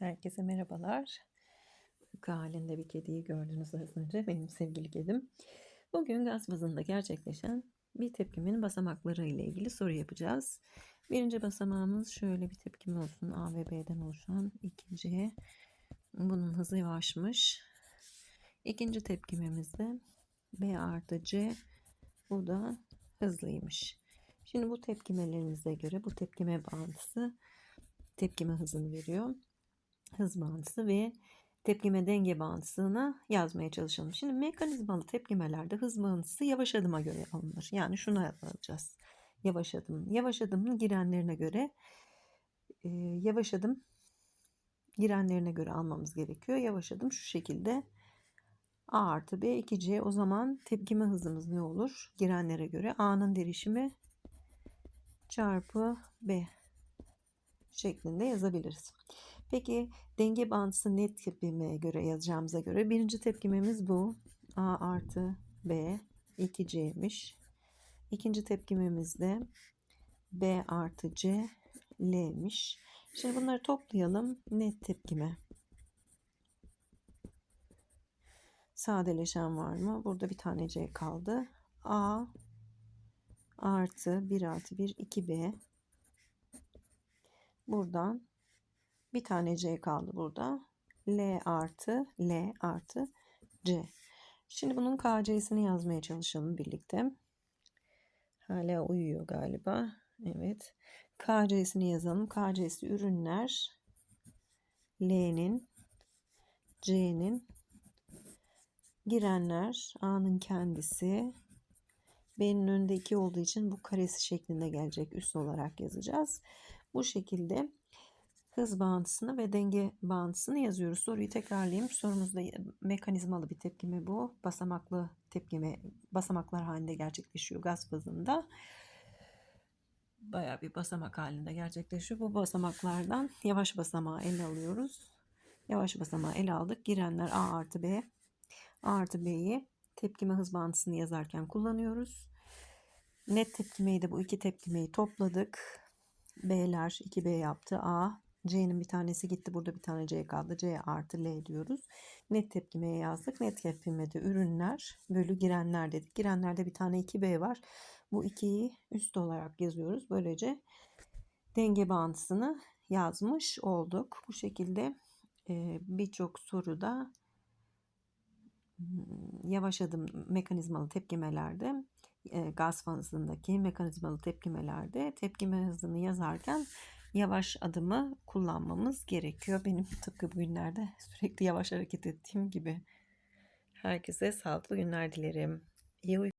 Herkese merhabalar. Uyku halinde bir kediyi gördünüz az önce. Benim sevgili kedim. Bugün gaz bazında gerçekleşen bir tepkimin basamakları ile ilgili soru yapacağız. Birinci basamağımız şöyle bir tepkim olsun. A ve B'den oluşan. İkinci bunun hızı yavaşmış. İkinci tepkimemiz de B artı C. Bu da hızlıymış. Şimdi bu tepkimelerimize göre bu tepkime bağıntısı tepkime hızını veriyor hız bağıntısı ve tepkime denge bağıntısını yazmaya çalışalım. Şimdi mekanizmalı tepkimelerde hız bağıntısı yavaş adıma göre alınır. Yani şuna alacağız. Yavaş adım. Yavaş adımın girenlerine göre e, yavaş adım girenlerine göre almamız gerekiyor. Yavaş adım şu şekilde A artı B 2C o zaman tepkime hızımız ne olur? Girenlere göre A'nın derişimi çarpı B şeklinde yazabiliriz. Peki denge bağıntısı net tepkimeye göre yazacağımıza göre birinci tepkimemiz bu. A artı B 2C'miş. İkinci tepkimemiz de B artı C L'miş. Şimdi bunları toplayalım. Net tepkime. Sadeleşen var mı? Burada bir tane C kaldı. A artı 1 artı 1 2B. Buradan bir tane C kaldı burada. L artı L artı C. Şimdi bunun KC'sini yazmaya çalışalım birlikte. Hala uyuyor galiba. Evet. KC'sini yazalım. KC'si ürünler. L'nin C'nin girenler A'nın kendisi B'nin önünde 2 olduğu için bu karesi şeklinde gelecek üst olarak yazacağız. Bu şekilde hız bağıntısını ve denge bağıntısını yazıyoruz. Soruyu tekrarlayayım. Sorumuzda mekanizmalı bir tepkime bu. Basamaklı tepkime basamaklar halinde gerçekleşiyor gaz fazında. Bayağı bir basamak halinde gerçekleşiyor. Bu basamaklardan yavaş basamağı ele alıyoruz. Yavaş basamağı ele aldık. Girenler A artı B. A artı B'yi tepkime hız bağıntısını yazarken kullanıyoruz. Net tepkimeyi de bu iki tepkimeyi topladık. B'ler 2B yaptı. A C'nin bir tanesi gitti. Burada bir tane C kaldı. C artı L diyoruz. Net tepkimeye yazdık. Net tepkimede ürünler bölü girenler dedik. Girenlerde bir tane 2B var. Bu 2'yi üst olarak yazıyoruz. Böylece denge bağıntısını yazmış olduk. Bu şekilde e, birçok soruda yavaş adım mekanizmalı tepkimelerde e, gaz fazındaki mekanizmalı tepkimelerde tepkime hızını yazarken yavaş adımı kullanmamız gerekiyor. Benim tıpkı bugünlerde sürekli yavaş hareket ettiğim gibi. Herkese sağlıklı günler dilerim. İyi